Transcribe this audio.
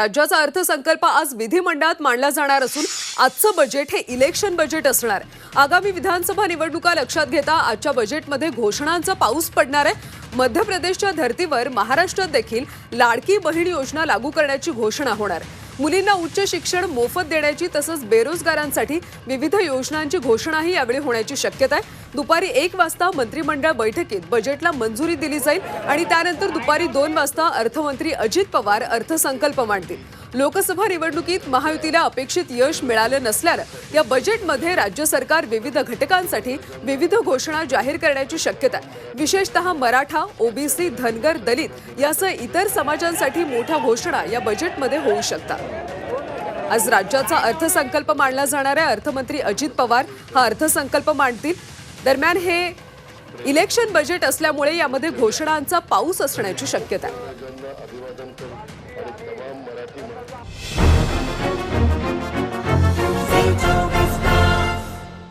राज्याचा अर्थसंकल्प आज विधिमंडळात मांडला जाणार असून आजचं बजेट हे इलेक्शन बजेट असणार आहे. आगामी विधानसभा निवडणुका लक्षात घेता आजच्या बजेटमध्ये घोषणांचा पाऊस पडणार आहे. मध्य प्रदेशच्या धर्तीवर महाराष्ट्रात देखील लाडकी बहीण योजना लागू करण्याची घोषणा होणार आहे. मुलींना उच्च शिक्षण मोफत देण्याची तसंच बेरोजगारांसाठी विविध योजनांची घोषणाही यावेळी होण्याची शक्यता आहे. दुपारी एक वाजता मंत्रिमंडळ बैठकीत बजेटला मंजुरी दिली जाईल आणि त्यानंतर दुपारी दोन वाजता अर्थमंत्री अजित पवार अर्थसंकल्प मांडतील. लोकसभा निवडणुकीत महायुतीला अपेक्षित यश मिळालं नसल्यानं या बजेटमध्ये राज्य सरकार विविध घटकांसाठी विविध घोषणा जाहीर करण्याची शक्यता आहे. विशेषतः मराठा ओबीसी धनगर दलित यासह इतर समाजांसाठी मोठ्या घोषणा या बजेटमध्ये होऊ शकतात. आज राज्याचा अर्थसंकल्प मांडला जाणाऱ्या अर्थमंत्री अजित पवार हा अर्थसंकल्प मांडतील. दरम्यान हे इलेक्शन बजेट असल्यामुळे यामध्ये घोषणांचा पाऊस असण्याची शक्यता आहे.